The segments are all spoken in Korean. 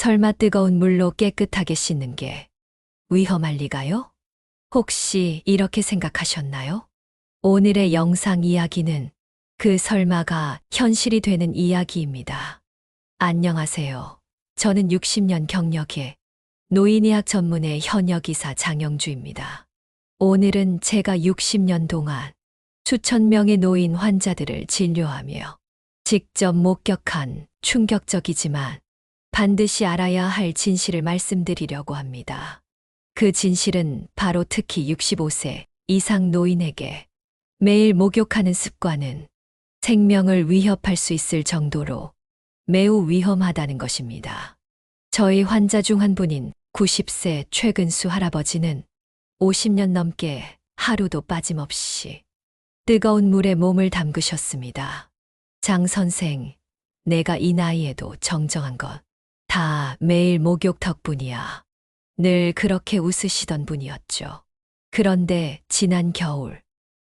설마 뜨거운 물로 깨끗하게 씻는 게 위험할 리가요? 혹시 이렇게 생각하셨나요? 오늘의 영상 이야기는 그 설마가 현실이 되는 이야기입니다. 안녕하세요. 저는 60년 경력의 노인의학 전문의 현역의사 장영주입니다. 오늘은 제가 60년 동안 수천 명의 노인 환자들을 진료하며 직접 목격한 충격적이지만 반드시 알아야 할 진실을 말씀드리려고 합니다. 그 진실은 바로 특히 65세 이상 노인에게 매일 목욕하는 습관은 생명을 위협할 수 있을 정도로 매우 위험하다는 것입니다. 저희 환자 중 한 분인 90세 최근수 할아버지는 50년 넘게 하루도 빠짐없이 뜨거운 물에 몸을 담그셨습니다. 장 선생, 내가 이 나이에도 정정한 것. 다 매일 목욕 덕분이야. 늘 그렇게 웃으시던 분이었죠. 그런데 지난 겨울,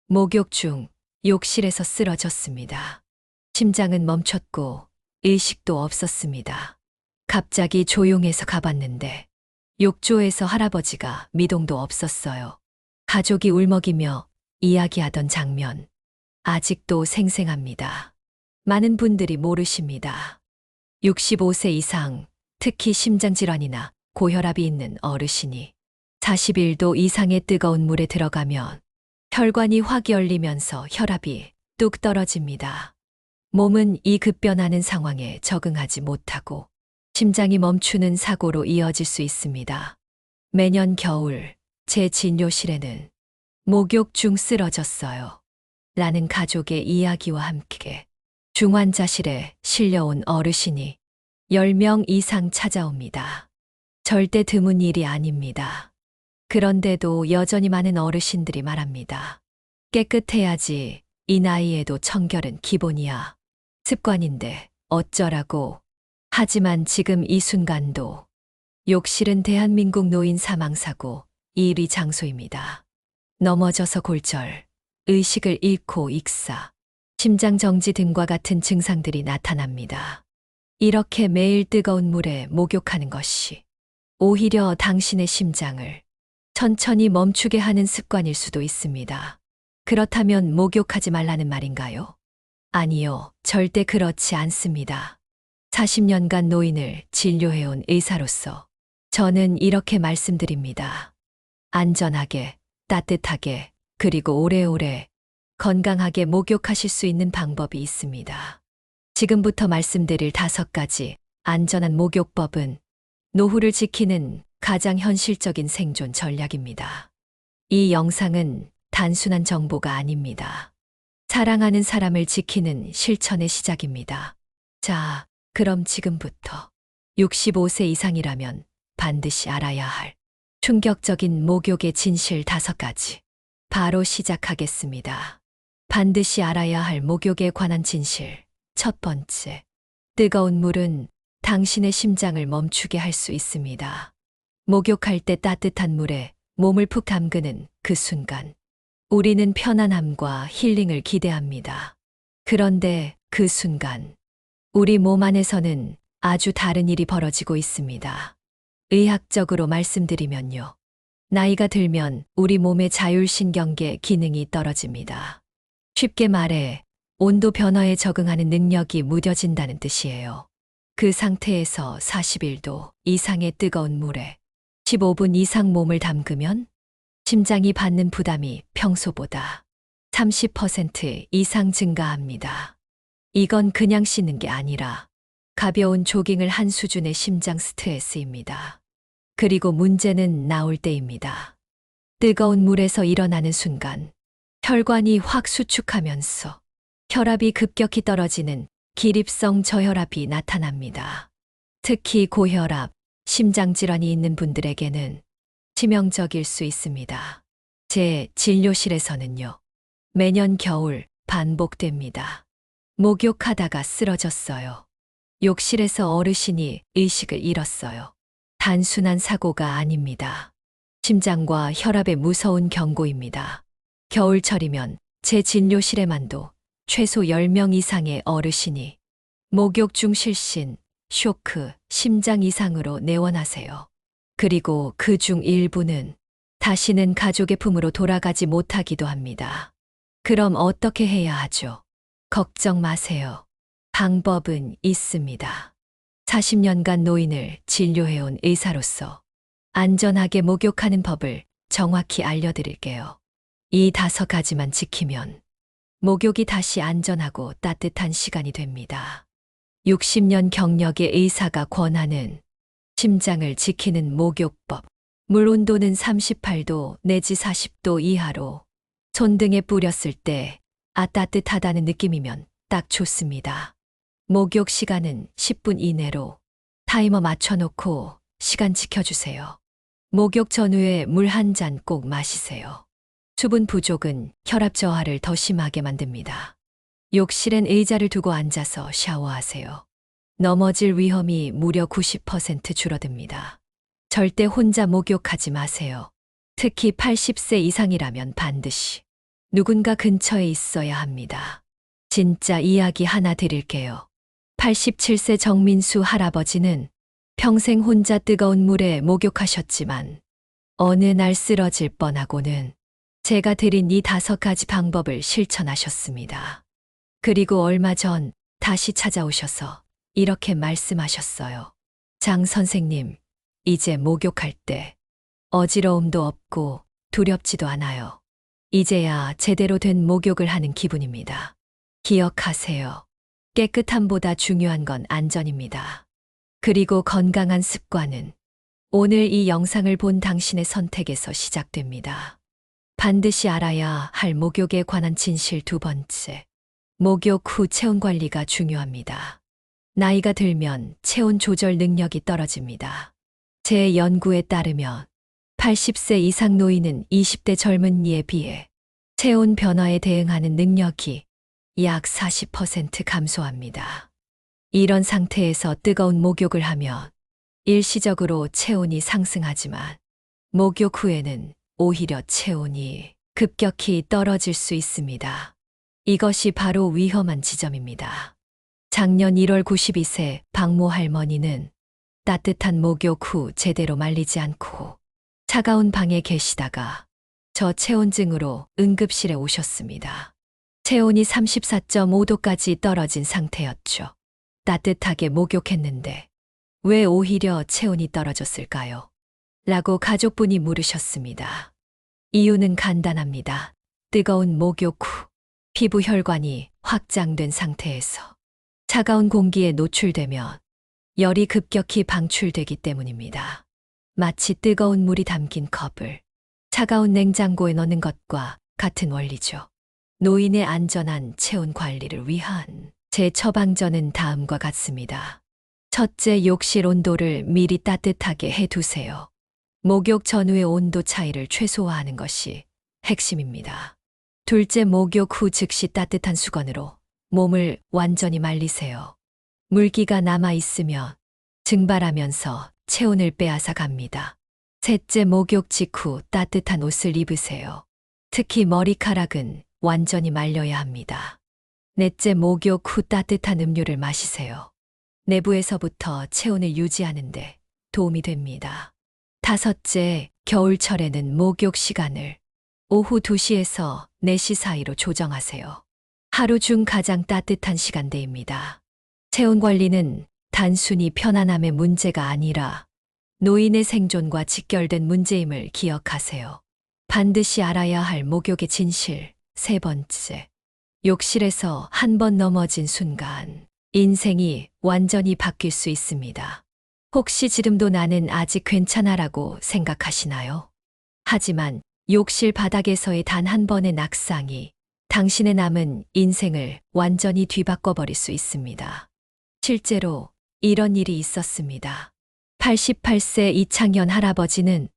목욕 중 욕실에서 쓰러졌습니다. 심장은 멈췄고 의식도 없었습니다. 갑자기 조용해서 가봤는데 욕조에서 할아버지가 미동도 없었어요. 가족이 울먹이며 이야기하던 장면, 아직도 생생합니다. 많은 분들이 모르십니다. 65세 이상, 특히 심장질환이나 고혈압이 있는 어르신이 40일도 이상의 뜨거운 물에 들어가면 혈관이 확 열리면서 혈압이 뚝 떨어집니다. 몸은 이 급변하는 상황에 적응하지 못하고 심장이 멈추는 사고로 이어질 수 있습니다. 매년 겨울 제 진료실에는 목욕 중 쓰러졌어요. 라는 가족의 이야기와 함께 중환자실에 실려온 어르신이 10명 이상 찾아옵니다. 절대 드문 일이 아닙니다. 그런데도 여전히 많은 어르신들이 말합니다. 깨끗해야지 이 나이에도 청결은 기본이야. 습관인데 어쩌라고. 하지만 지금 이 순간도 욕실은 대한민국 노인 사망사고 1위 장소입니다. 넘어져서 골절, 의식을 잃고 익사, 심장정지 등과 같은 증상들이 나타납니다. 이렇게 매일 뜨거운 물에 목욕하는 것이 오히려 당신의 심장을 천천히 멈추게 하는 습관일 수도 있습니다. 그렇다면 목욕하지 말라는 말인가요? 아니요, 절대 그렇지 않습니다. 40년간 노인을 진료해온 의사로서 저는 이렇게 말씀드립니다. 안전하게, 따뜻하게, 그리고 오래오래 건강하게 목욕하실 수 있는 방법이 있습니다. 지금부터 말씀드릴 다섯 가지 안전한 목욕법은 노후를 지키는 가장 현실적인 생존 전략입니다. 이 영상은 단순한 정보가 아닙니다. 사랑하는 사람을 지키는 실천의 시작입니다. 자, 그럼 지금부터 65세 이상이라면 반드시 알아야 할 충격적인 목욕의 진실 다섯 가지. 바로 시작하겠습니다. 반드시 알아야 할 목욕에 관한 진실. 첫 번째. 뜨거운 물은 당신의 심장을 멈추게 할 수 있습니다. 목욕할 때 따뜻한 물에 몸을 푹 담그는 그 순간. 우리는 편안함과 힐링을 기대합니다. 그런데 그 순간. 우리 몸 안에서는 아주 다른 일이 벌어지고 있습니다. 의학적으로 말씀드리면요. 나이가 들면 우리 몸의 자율신경계 기능이 떨어집니다. 쉽게 말해 온도 변화에 적응하는 능력이 무뎌진다는 뜻이에요. 그 상태에서 41도 이상의 뜨거운 물에 15분 이상 몸을 담그면 심장이 받는 부담이 평소보다 30% 이상 증가합니다. 이건 그냥 씻는 게 아니라 가벼운 조깅을 한 수준의 심장 스트레스입니다. 그리고 문제는 나올 때입니다. 뜨거운 물에서 일어나는 순간 혈관이 확 수축하면서 혈압이 급격히 떨어지는 기립성 저혈압이 나타납니다. 특히 고혈압, 심장질환이 있는 분들에게는 치명적일 수 있습니다. 제 진료실에서는요. 매년 겨울 반복됩니다. 목욕하다가 쓰러졌어요. 욕실에서 어르신이 의식을 잃었어요. 단순한 사고가 아닙니다. 심장과 혈압의 무서운 경고입니다. 겨울철이면 제 진료실에만도 최소 10명 이상의 어르신이 목욕 중 실신, 쇼크, 심장 이상으로 내원하세요. 그리고 그 중 일부는 다시는 가족의 품으로 돌아가지 못하기도 합니다. 그럼 어떻게 해야 하죠? 걱정 마세요. 방법은 있습니다. 40년간 노인을 진료해온 의사로서 안전하게 목욕하는 법을 정확히 알려드릴게요. 이 다섯 가지만 지키면 목욕이 다시 안전하고 따뜻한 시간이 됩니다. 60년 경력의 의사가 권하는 심장을 지키는 목욕법. 물 온도는 38도 내지 40도 이하로 손등에 뿌렸을 때 아 따뜻하다는 느낌이면 딱 좋습니다. 목욕 시간은 10분 이내로 타이머 맞춰놓고 시간 지켜주세요. 목욕 전후에 물 한 잔 꼭 마시세요. 수분 부족은 혈압 저하를 더 심하게 만듭니다. 욕실엔 의자를 두고 앉아서 샤워하세요. 넘어질 위험이 무려 90% 줄어듭니다. 절대 혼자 목욕하지 마세요. 특히 80세 이상이라면 반드시 누군가 근처에 있어야 합니다. 진짜 이야기 하나 드릴게요. 87세 정민수 할아버지는 평생 혼자 뜨거운 물에 목욕하셨지만 어느 날 쓰러질 뻔하고는 제가 드린 이 다섯 가지 방법을 실천하셨습니다. 그리고 얼마 전 다시 찾아오셔서 이렇게 말씀하셨어요. 장 선생님, 이제 목욕할 때 어지러움도 없고 두렵지도 않아요. 이제야 제대로 된 목욕을 하는 기분입니다. 기억하세요. 깨끗함보다 중요한 건 안전입니다. 그리고 건강한 습관은 오늘 이 영상을 본 당신의 선택에서 시작됩니다. 반드시 알아야 할 목욕에 관한 진실 두 번째. 목욕 후 체온 관리가 중요합니다. 나이가 들면 체온 조절 능력이 떨어집니다. 제 연구에 따르면 80세 이상 노인은 20대 젊은 이에 비해 체온 변화에 대응하는 능력이 약 40% 감소합니다. 이런 상태에서 뜨거운 목욕을 하면 일시적으로 체온이 상승하지만 목욕 후에는 오히려 체온이 급격히 떨어질 수 있습니다. 이것이 바로 위험한 지점입니다. 작년 1월 92세 박모 할머니는 따뜻한 목욕 후 제대로 말리지 않고 차가운 방에 계시다가 저체온증으로 응급실에 오셨습니다. 체온이 34.5도까지 떨어진 상태였죠. 따뜻하게 목욕했는데 왜 오히려 체온이 떨어졌을까요? 라고 가족분이 물으셨습니다. 이유는 간단합니다. 뜨거운 목욕 후 피부 혈관이 확장된 상태에서 차가운 공기에 노출되면 열이 급격히 방출되기 때문입니다. 마치 뜨거운 물이 담긴 컵을 차가운 냉장고에 넣는 것과 같은 원리죠. 노인의 안전한 체온 관리를 위한 제 처방전은 다음과 같습니다. 첫째, 욕실 온도를 미리 따뜻하게 해 두세요. 목욕 전후의 온도 차이를 최소화하는 것이 핵심입니다. 둘째, 목욕 후 즉시 따뜻한 수건으로 몸을 완전히 말리세요. 물기가 남아 있으면 증발하면서 체온을 빼앗아 갑니다. 셋째, 목욕 직후 따뜻한 옷을 입으세요. 특히 머리카락은 완전히 말려야 합니다. 넷째, 목욕 후 따뜻한 음료를 마시세요. 내부에서부터 체온을 유지하는데 도움이 됩니다. 다섯째, 겨울철에는 목욕 시간을 오후 2시에서 4시 사이로 조정하세요. 하루 중 가장 따뜻한 시간대입니다. 체온 관리는 단순히 편안함의 문제가 아니라 노인의 생존과 직결된 문제임을 기억하세요. 반드시 알아야 할 목욕의 진실. 세 번째. 욕실에서 한 번 넘어진 순간 인생이 완전히 바뀔 수 있습니다. 혹시 지금도 나는 아직 괜찮아라고 생각하시나요? 하지만 욕실 바닥에서의 단 한 번의 낙상이 당신의 남은 인생을 완전히 뒤바꿔버릴 수 있습니다. 실제로 이런 일이 있었습니다. 88세 이창현 할아버지는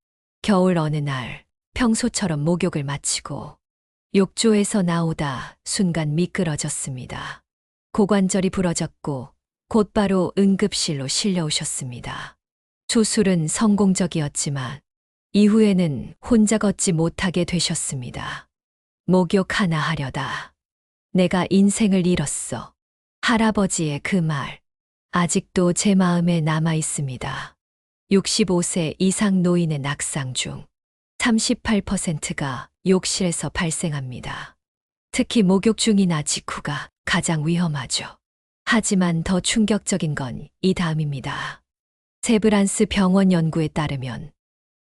겨울 어느 날 평소처럼 목욕을 마치고 욕조에서 나오다 순간 미끄러졌습니다. 고관절이 부러졌고 곧바로 응급실로 실려오셨습니다. 수술은 성공적이었지만 이후에는 혼자 걷지 못하게 되셨습니다. 목욕 하나 하려다. 내가 인생을 잃었어. 할아버지의 그 말. 아직도 제 마음에 남아 있습니다. 65세 이상 노인의 낙상 중 38%가 욕실에서 발생합니다. 특히 목욕 중이나 직후가 가장 위험하죠. 하지만 더 충격적인 건 이 다음입니다. 세브란스 병원 연구에 따르면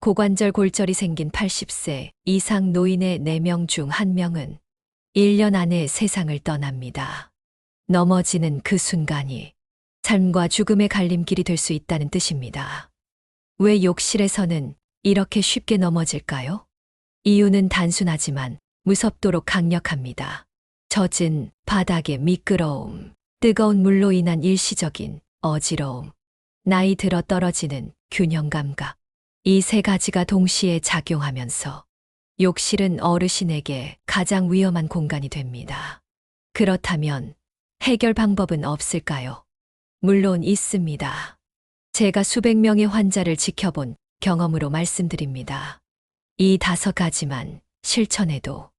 고관절 골절이 생긴 80세 이상 노인의 4명 중 1명은 1년 안에 세상을 떠납니다. 넘어지는 그 순간이 삶과 죽음의 갈림길이 될 수 있다는 뜻입니다. 왜 욕실에서는 이렇게 쉽게 넘어질까요? 이유는 단순하지만 무섭도록 강력합니다. 젖은 바닥의 미끄러움, 뜨거운 물로 인한 일시적인 어지러움, 나이 들어 떨어지는 균형 감각. 이 세 가지가 동시에 작용하면서 욕실은 어르신에게 가장 위험한 공간이 됩니다. 그렇다면 해결 방법은 없을까요? 물론 있습니다. 제가 수백 명의 환자를 지켜본 경험으로 말씀드립니다. 이 다섯 가지만 실천해도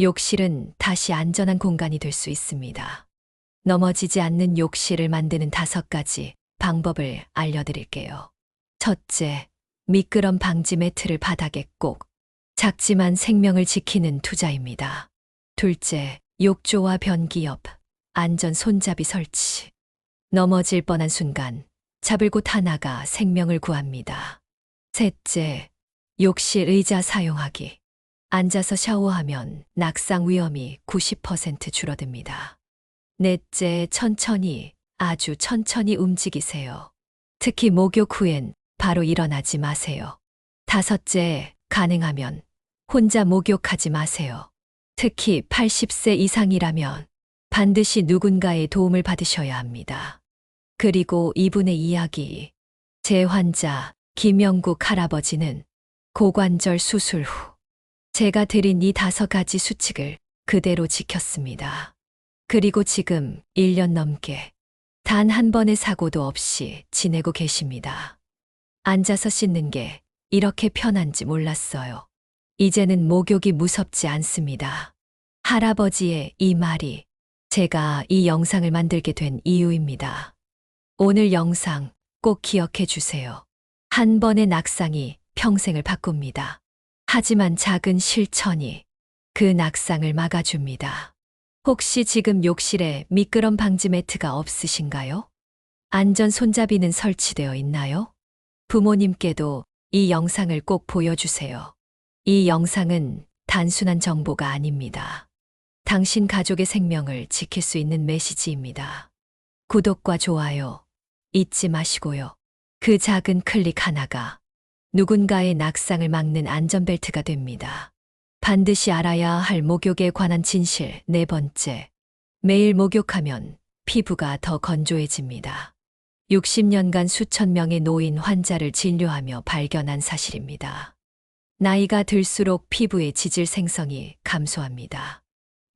욕실은 다시 안전한 공간이 될 수 있습니다. 넘어지지 않는 욕실을 만드는 다섯 가지 방법을 알려드릴게요. 첫째, 미끄럼 방지 매트를 바닥에 꼭 작지만 생명을 지키는 투자입니다. 둘째, 욕조와 변기 옆 안전 손잡이 설치. 넘어질 뻔한 순간 잡을 곳 하나가 생명을 구합니다. 셋째, 욕실 의자 사용하기. 앉아서 샤워하면 낙상 위험이 90% 줄어듭니다. 넷째, 천천히, 아주 천천히 움직이세요. 특히 목욕 후엔 바로 일어나지 마세요. 다섯째, 가능하면 혼자 목욕하지 마세요. 특히 80세 이상이라면 반드시 누군가의 도움을 받으셔야 합니다. 그리고 이분의 이야기. 제 환자 김영국 할아버지는 고관절 수술 후 제가 드린 이 다섯 가지 수칙을 그대로 지켰습니다. 그리고 지금 1년 넘게 단 한 번의 사고도 없이 지내고 계십니다. 앉아서 씻는 게 이렇게 편한지 몰랐어요. 이제는 목욕이 무섭지 않습니다. 할아버지의 이 말이 제가 이 영상을 만들게 된 이유입니다. 오늘 영상 꼭 기억해 주세요. 한 번의 낙상이 평생을 바꿉니다. 하지만 작은 실천이 그 낙상을 막아줍니다. 혹시 지금 욕실에 미끄럼 방지 매트가 없으신가요? 안전 손잡이는 설치되어 있나요? 부모님께도 이 영상을 꼭 보여주세요. 이 영상은 단순한 정보가 아닙니다. 당신 가족의 생명을 지킬 수 있는 메시지입니다. 구독과 좋아요 잊지 마시고요. 그 작은 클릭 하나가 누군가의 낙상을 막는 안전벨트가 됩니다. 반드시 알아야 할 목욕에 관한 진실 네 번째. 매일 목욕하면 피부가 더 건조해집니다. 60년간 수천 명의 노인 환자를 진료하며 발견한 사실입니다. 나이가 들수록 피부의 지질 생성이 감소합니다.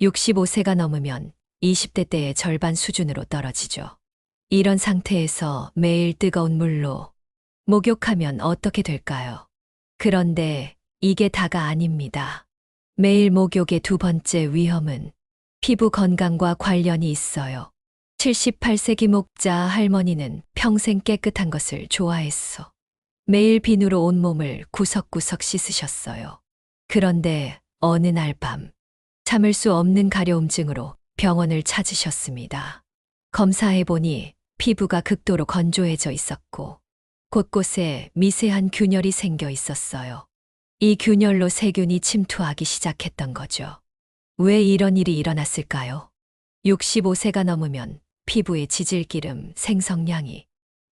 65세가 넘으면 20대 때의 절반 수준으로 떨어지죠. 이런 상태에서 매일 뜨거운 물로 목욕하면 어떻게 될까요? 그런데 이게 다가 아닙니다. 매일 목욕의 두 번째 위험은 피부 건강과 관련이 있어요. 78세기 목자 할머니는 평생 깨끗한 것을 좋아했어. 매일 비누로 온몸을 구석구석 씻으셨어요. 그런데 어느 날 밤, 참을 수 없는 가려움증으로 병원을 찾으셨습니다. 검사해보니 피부가 극도로 건조해져 있었고, 곳곳에 미세한 균열이 생겨 있었어요. 이 균열로 세균이 침투하기 시작했던 거죠. 왜 이런 일이 일어났을까요? 65세가 넘으면 피부의 지질기름 생성량이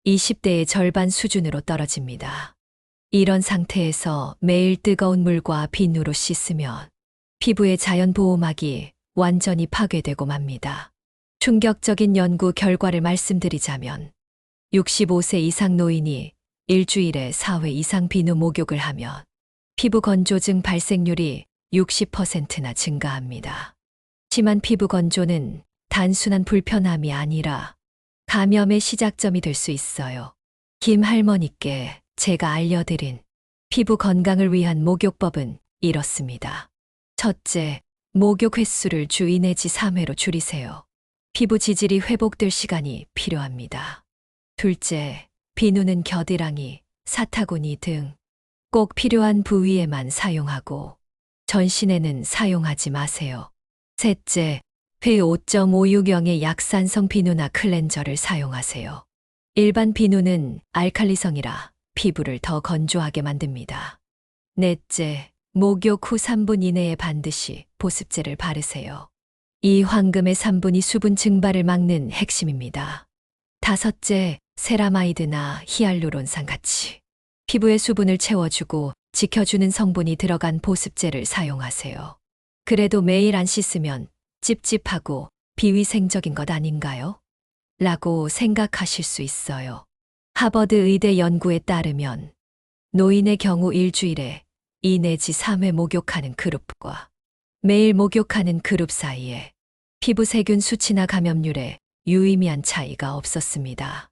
20대의 절반 수준으로 떨어집니다. 이런 상태에서 매일 뜨거운 물과 비누로 씻으면 피부의 자연 보호막이 완전히 파괴되고 맙니다. 충격적인 연구 결과를 말씀드리자면 65세 이상 노인이 일주일에 4회 이상 비누 목욕을 하면 피부 건조증 발생률이 60%나 증가합니다. 심한 피부 건조는 단순한 불편함이 아니라 감염의 시작점이 될 수 있어요. 김 할머니께 제가 알려드린 피부 건강을 위한 목욕법은 이렇습니다. 첫째, 목욕 횟수를 주 2 내지 3회로 줄이세요. 피부 지질이 회복될 시간이 필요합니다. 둘째, 비누는 겨드랑이, 사타구니 등 꼭 필요한 부위에만 사용하고 전신에는 사용하지 마세요. 셋째, 회 5.56영의 약산성 비누나 클렌저를 사용하세요. 일반 비누는 알칼리성이라 피부를 더 건조하게 만듭니다. 넷째, 목욕 후 3분 이내에 반드시 보습제를 바르세요. 이 황금의 3분이 수분 증발을 막는 핵심입니다. 다섯째, 세라마이드나 히알루론산 같이 피부의 수분을 채워주고 지켜주는 성분이 들어간 보습제를 사용하세요. 그래도 매일 안 씻으면 찝찝하고 비위생적인 것 아닌가요? 라고 생각하실 수 있어요. 하버드 의대 연구에 따르면 노인의 경우 일주일에 2 내지 3회 목욕하는 그룹과 매일 목욕하는 그룹 사이에 피부 세균 수치나 감염률에 유의미한 차이가 없었습니다.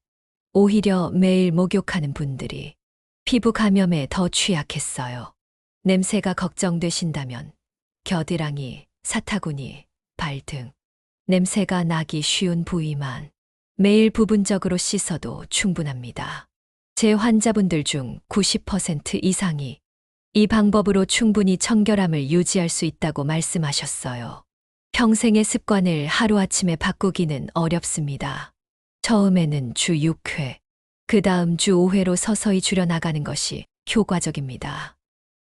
오히려 매일 목욕하는 분들이 피부 감염에 더 취약했어요. 냄새가 걱정되신다면 겨드랑이, 사타구니, 발 등 냄새가 나기 쉬운 부위만 매일 부분적으로 씻어도 충분합니다. 제 환자분들 중 90% 이상이 이 방법으로 충분히 청결함을 유지할 수 있다고 말씀하셨어요. 평생의 습관을 하루아침에 바꾸기는 어렵습니다. 처음에는 주 6회, 그 다음 주 5회로 서서히 줄여나가는 것이 효과적입니다.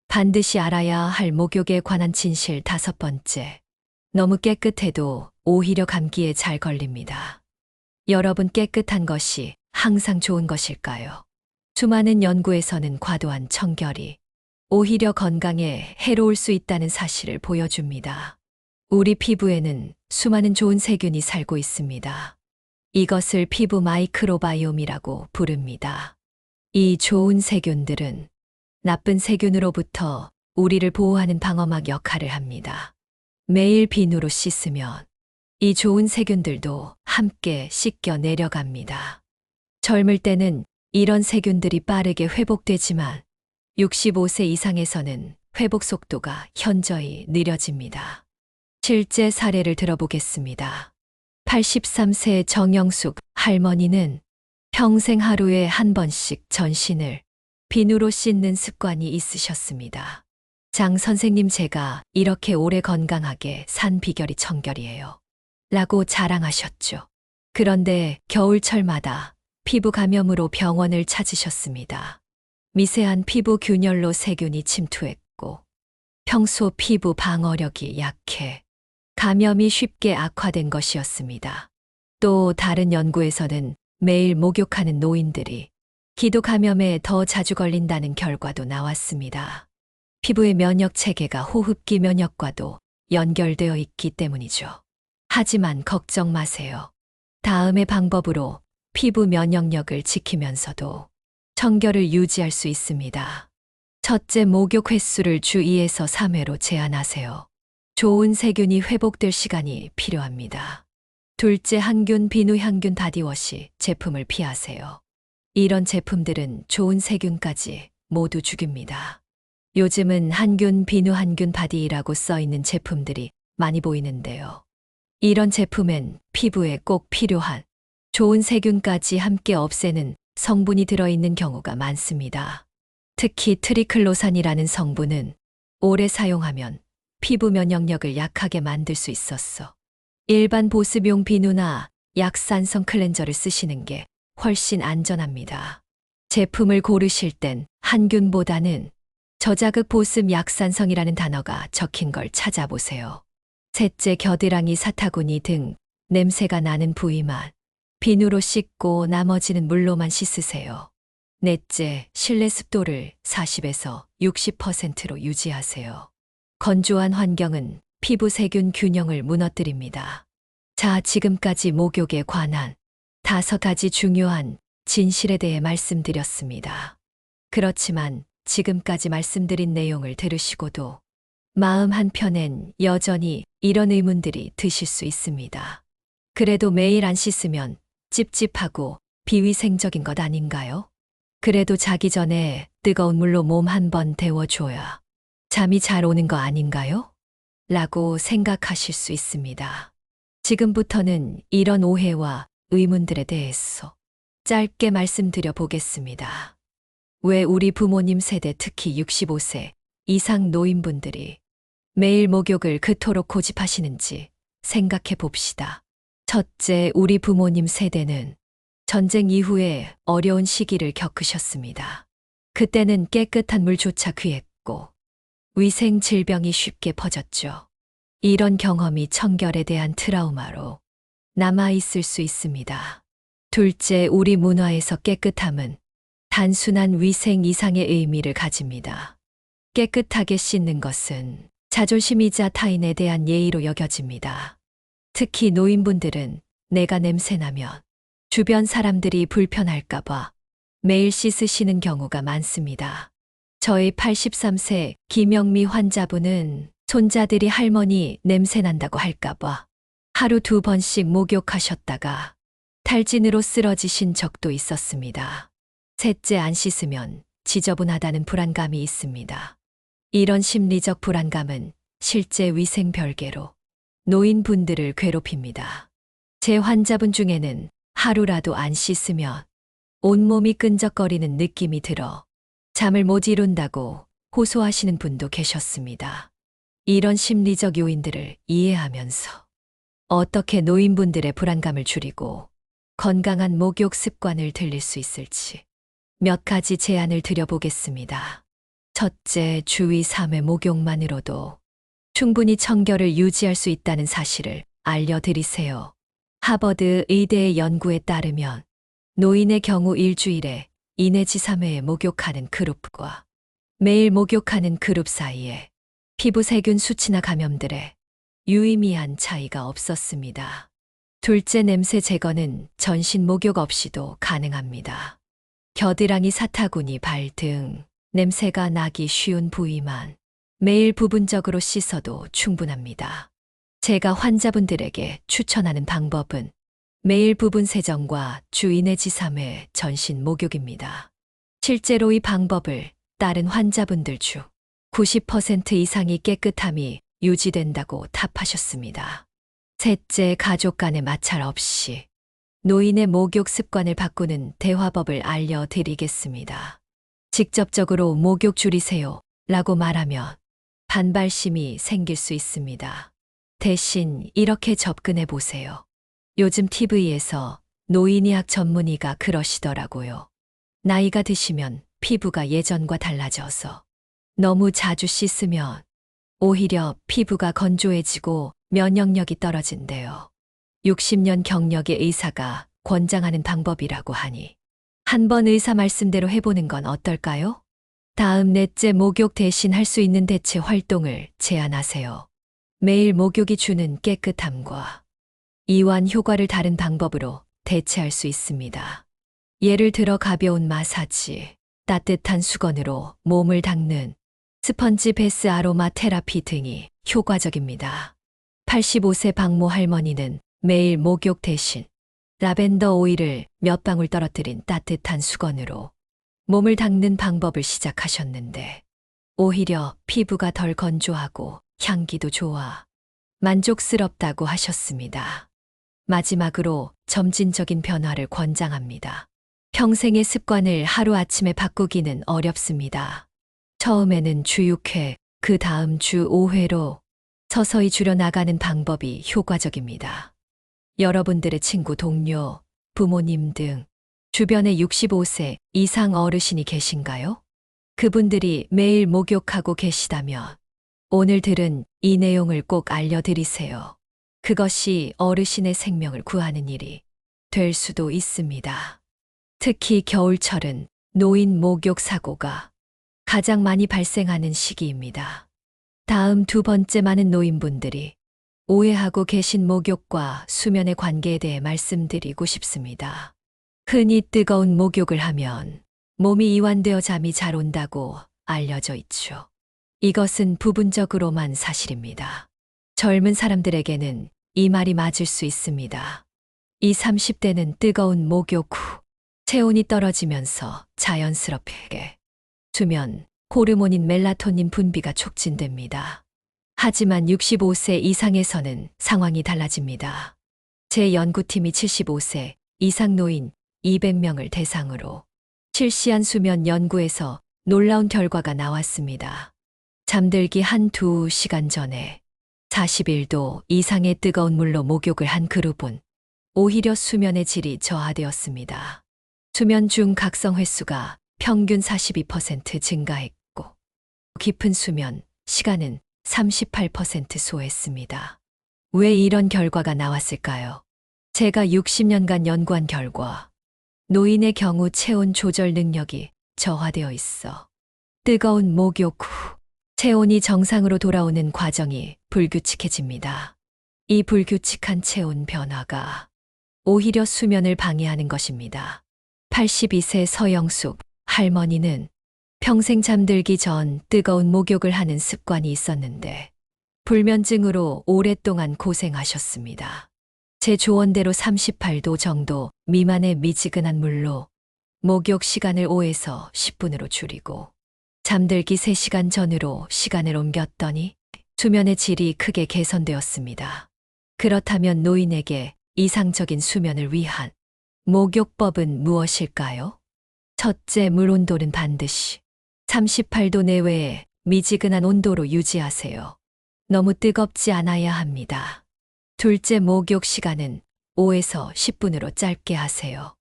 반드시 알아야 할 목욕에 관한 진실 다섯 번째. 너무 깨끗해도 오히려 감기에 잘 걸립니다. 여러분 깨끗한 것이 항상 좋은 것일까요? 수많은 연구에서는 과도한 청결이 오히려 건강에 해로울 수 있다는 사실을 보여줍니다. 우리 피부에는 수많은 좋은 세균이 살고 있습니다. 이것을 피부 마이크로바이옴이라고 부릅니다. 이 좋은 세균들은 나쁜 세균으로부터 우리를 보호하는 방어막 역할을 합니다. 매일 비누로 씻으면 이 좋은 세균들도 함께 씻겨 내려갑니다. 젊을 때는 이런 세균들이 빠르게 회복되지만 65세 이상에서는 회복 속도가 현저히 느려집니다. 실제 사례를 들어보겠습니다. 83세 정영숙 할머니는 평생 하루에 한 번씩 전신을 비누로 씻는 습관이 있으셨습니다. 장 선생님 제가 이렇게 오래 건강하게 산 비결이 청결이에요. 라고 자랑하셨죠. 그런데 겨울철마다 피부 감염으로 병원을 찾으셨습니다. 미세한 피부 균열로 세균이 침투했고 평소 피부 방어력이 약해 감염이 쉽게 악화된 것이었습니다. 또 다른 연구에서는 매일 목욕하는 노인들이 기도 감염에 더 자주 걸린다는 결과도 나왔습니다. 피부의 면역 체계가 호흡기 면역과도 연결되어 있기 때문이죠. 하지만 걱정 마세요. 다음의 방법으로 피부 면역력을 지키면서도 청결을 유지할 수 있습니다. 첫째 목욕 횟수를 주 2에서 3회로 제한하세요. 좋은 세균이 회복될 시간이 필요합니다. 둘째 항균 비누 향균 바디워시 제품을 피하세요. 이런 제품들은 좋은 세균까지 모두 죽입니다. 요즘은 한균 비누 한균 바디라고 써 있는 제품들이 많이 보이는데요. 이런 제품엔 피부에 꼭 필요한 좋은 세균까지 함께 없애는 성분이 들어있는 경우가 많습니다. 특히 트리클로산이라는 성분은 오래 사용하면 피부 면역력을 약하게 만들 수 있었어. 일반 보습용 비누나 약산성 클렌저를 쓰시는 게 훨씬 안전합니다. 제품을 고르실 땐 한균보다는 저자극 보습 약산성이라는 단어가 적힌 걸 찾아보세요. 셋째 겨드랑이 사타구니 등 냄새가 나는 부위만 비누로 씻고 나머지는 물로만 씻으세요. 넷째 실내 습도를 40에서 60%로 유지하세요. 건조한 환경은 피부 세균 균형을 무너뜨립니다. 자, 지금까지 목욕에 관한 다섯 가지 중요한 진실에 대해 말씀드렸습니다. 그렇지만 지금까지 말씀드린 내용을 들으시고도 마음 한편엔 여전히 이런 의문들이 드실 수 있습니다. 그래도 매일 안 씻으면 찝찝하고 비위생적인 것 아닌가요? 그래도 자기 전에 뜨거운 물로 몸 한 번 데워줘야 잠이 잘 오는 거 아닌가요? 라고 생각하실 수 있습니다. 지금부터는 이런 오해와 의문들에 대해서 짧게 말씀드려 보겠습니다. 왜 우리 부모님 세대 특히 65세 이상 노인분들이 매일 목욕을 그토록 고집하시는지 생각해 봅시다. 첫째, 우리 부모님 세대는 전쟁 이후에 어려운 시기를 겪으셨습니다. 그때는 깨끗한 물조차 귀했고 위생 질병이 쉽게 퍼졌죠. 이런 경험이 청결에 대한 트라우마로 남아있을 수 있습니다. 둘째, 우리 문화에서 깨끗함은 단순한 위생 이상의 의미를 가집니다. 깨끗하게 씻는 것은 자존심이자 타인에 대한 예의로 여겨집니다. 특히 노인분들은 내가 냄새나면 주변 사람들이 불편할까봐 매일 씻으시는 경우가 많습니다. 저희 83세 김영미 환자분은 손자들이 할머니 냄새난다고 할까봐 하루 두 번씩 목욕하셨다가 탈진으로 쓰러지신 적도 있었습니다. 셋째 안 씻으면 지저분하다는 불안감이 있습니다. 이런 심리적 불안감은 실제 위생 별개로 노인분들을 괴롭힙니다. 제 환자분 중에는 하루라도 안 씻으면 온몸이 끈적거리는 느낌이 들어 잠을 못 이룬다고 호소하시는 분도 계셨습니다. 이런 심리적 요인들을 이해하면서 어떻게 노인분들의 불안감을 줄이고 건강한 목욕 습관을 들릴 수 있을지 몇 가지 제안을 드려보겠습니다. 첫째, 주위 3회 목욕만으로도 충분히 청결을 유지할 수 있다는 사실을 알려드리세요. 하버드 의대의 연구에 따르면 노인의 경우 일주일에 2 내지 3회에 목욕하는 그룹과 매일 목욕하는 그룹 사이에 피부 세균 수치나 감염들에 유의미한 차이가 없었습니다. 둘째 냄새 제거는 전신 목욕 없이도 가능합니다. 겨드랑이 사타구니 발 등 냄새가 나기 쉬운 부위만 매일 부분적으로 씻어도 충분합니다. 제가 환자분들에게 추천하는 방법은 매일 부분 세정과 주2 내지 3회 전신 목욕입니다. 실제로 이 방법을 따른 환자분들 중 90% 이상이 깨끗함이 유지된다고 답하셨습니다. 셋째, 가족 간의 마찰 없이 노인의 목욕 습관을 바꾸는 대화법을 알려드리겠습니다. 직접적으로 목욕 줄이세요 라고 말하면 반발심이 생길 수 있습니다. 대신 이렇게 접근해 보세요. 요즘 TV에서 노인의학 전문의가 그러시더라고요. 나이가 드시면 피부가 예전과 달라져서 너무 자주 씻으면 오히려 피부가 건조해지고 면역력이 떨어진대요. 60년 경력의 의사가 권장하는 방법이라고 하니 한 번 의사 말씀대로 해보는 건 어떨까요? 다음 넷째 목욕 대신 할 수 있는 대체 활동을 제안하세요. 매일 목욕이 주는 깨끗함과 이완 효과를 다른 방법으로 대체할 수 있습니다. 예를 들어 가벼운 마사지, 따뜻한 수건으로 몸을 닦는 스펀지 베스 아로마 테라피 등이 효과적입니다. 85세 박모 할머니는 매일 목욕 대신 라벤더 오일을 몇 방울 떨어뜨린 따뜻한 수건으로 몸을 닦는 방법을 시작하셨는데 오히려 피부가 덜 건조하고 향기도 좋아 만족스럽다고 하셨습니다. 마지막으로 점진적인 변화를 권장합니다. 평생의 습관을 하루아침에 바꾸기는 어렵습니다. 처음에는 주 6회, 그 다음 주 5회로 서서히 줄여나가는 방법이 효과적입니다. 여러분들의 친구, 동료, 부모님 등 주변에 65세 이상 어르신이 계신가요? 그분들이 매일 목욕하고 계시다면 오늘 들은 이 내용을 꼭 알려드리세요. 그것이 어르신의 생명을 구하는 일이 될 수도 있습니다. 특히 겨울철은 노인 목욕 사고가 가장 많이 발생하는 시기입니다. 다음 두 번째 많은 노인분들이 오해하고 계신 목욕과 수면의 관계에 대해 말씀드리고 싶습니다. 흔히 뜨거운 목욕을 하면 몸이 이완되어 잠이 잘 온다고 알려져 있죠. 이것은 부분적으로만 사실입니다. 젊은 사람들에게는 이 말이 맞을 수 있습니다. 이 30대는 뜨거운 목욕 후 체온이 떨어지면서 자연스럽게 수면, 호르몬인 멜라토닌 분비가 촉진됩니다. 하지만 65세 이상에서는 상황이 달라집니다. 제 연구팀이 75세 이상 노인 200명을 대상으로 실시한 수면 연구에서 놀라운 결과가 나왔습니다. 잠들기 한 두 시간 전에 41도 이상의 뜨거운 물로 목욕을 한 그룹은 오히려 수면의 질이 저하되었습니다. 수면 중 각성 횟수가 평균 42% 증가했고 깊은 수면 시간은 38% 소했습니다. 왜 이런 결과가 나왔을까요? 제가 60년간 연구한 결과 노인의 경우 체온 조절 능력이 저하되어 있어 뜨거운 목욕 후 체온이 정상으로 돌아오는 과정이 불규칙해집니다. 이 불규칙한 체온 변화가 오히려 수면을 방해하는 것입니다. 82세 서영숙 할머니는 평생 잠들기 전 뜨거운 목욕을 하는 습관이 있었는데 불면증으로 오랫동안 고생하셨습니다. 제 조언대로 38도 정도 미만의 미지근한 물로 목욕 시간을 5에서 10분으로 줄이고 잠들기 3시간 전으로 시간을 옮겼더니 수면의 질이 크게 개선되었습니다. 그렇다면 노인에게 이상적인 수면을 위한 목욕법은 무엇일까요? 첫째, 물 온도는 반드시 38도 내외의 미지근한 온도로 유지하세요. 너무 뜨겁지 않아야 합니다. 둘째, 목욕 시간은 5에서 10분으로 짧게 하세요.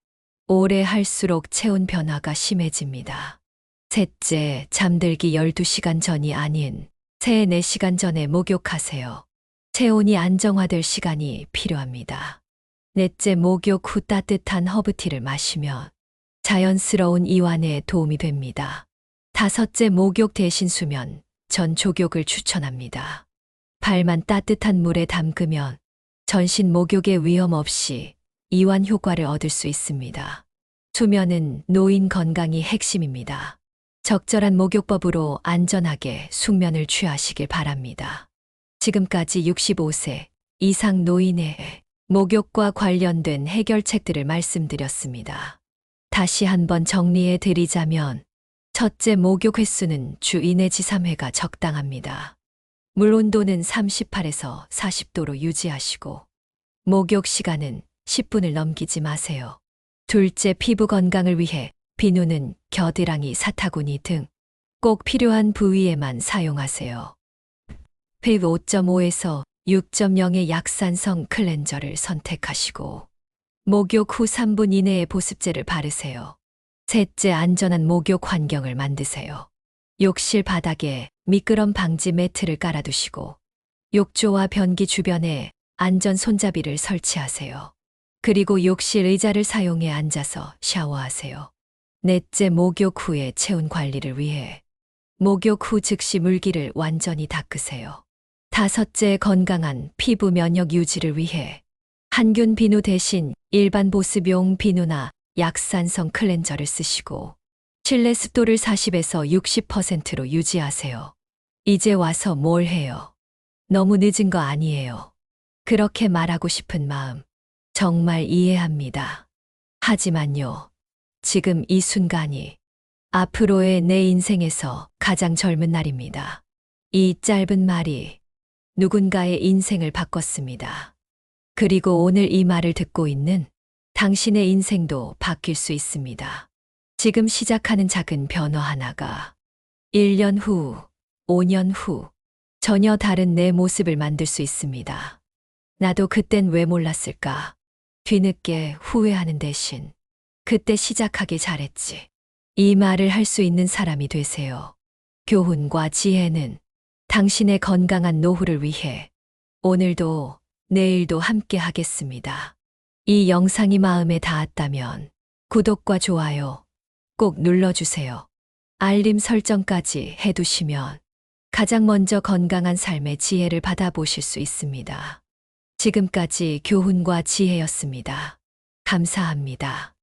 오래 할수록 체온 변화가 심해집니다. 셋째, 잠들기 12시간 전이 아닌 3, 4시간 전에 목욕하세요. 체온이 안정화될 시간이 필요합니다. 넷째, 목욕 후 따뜻한 허브티를 마시면 자연스러운 이완에 도움이 됩니다. 다섯째, 목욕 대신 수면, 전 조욕을 추천합니다. 발만 따뜻한 물에 담그면 전신 목욕의 위험 없이 이완 효과를 얻을 수 있습니다. 수면은 노인 건강이 핵심입니다. 적절한 목욕법으로 안전하게 숙면을 취하시길 바랍니다. 지금까지 65세 이상 노인의 목욕과 관련된 해결책들을 말씀드렸습니다. 다시 한번 정리해 드리자면, 첫째 목욕 횟수는 주 2 내지 3회가 적당합니다. 물 온도는 38에서 40도로 유지하시고, 목욕 시간은 10분을 넘기지 마세요. 둘째 피부 건강을 위해 비누는 겨드랑이, 사타구니 등 꼭 필요한 부위에만 사용하세요. 피부 5.5에서 6.0의 약산성 클렌저를 선택하시고 목욕 후 3분 이내에 보습제를 바르세요. 셋째 안전한 목욕 환경을 만드세요. 욕실 바닥에 미끄럼 방지 매트를 깔아두시고 욕조와 변기 주변에 안전 손잡이를 설치하세요. 그리고 욕실 의자를 사용해 앉아서 샤워하세요. 넷째 목욕 후의 체온 관리를 위해 목욕 후 즉시 물기를 완전히 닦으세요. 다섯째 건강한 피부 면역 유지를 위해 한균 비누 대신 일반 보습용 비누나 약산성 클렌저를 쓰시고 실내 습도를 40에서 60%로 유지하세요. 이제 와서 뭘 해요? 너무 늦은 거 아니에요. 그렇게 말하고 싶은 마음 정말 이해합니다. 하지만요, 지금 이 순간이 앞으로의 내 인생에서 가장 젊은 날입니다. 이 짧은 말이 누군가의 인생을 바꿨습니다. 그리고 오늘 이 말을 듣고 있는 당신의 인생도 바뀔 수 있습니다. 지금 시작하는 작은 변화 하나가 1년 후, 5년 후, 전혀 다른 내 모습을 만들 수 있습니다. 나도 그땐 왜 몰랐을까? 뒤늦게 후회하는 대신 그때 시작하기 잘했지. 이 말을 할 수 있는 사람이 되세요. 교훈과 지혜는 당신의 건강한 노후를 위해 오늘도 내일도 함께 하겠습니다. 이 영상이 마음에 닿았다면 구독과 좋아요 꼭 눌러주세요. 알림 설정까지 해두시면 가장 먼저 건강한 삶의 지혜를 받아보실 수 있습니다. 지금까지 교훈과 지혜였습니다. 감사합니다.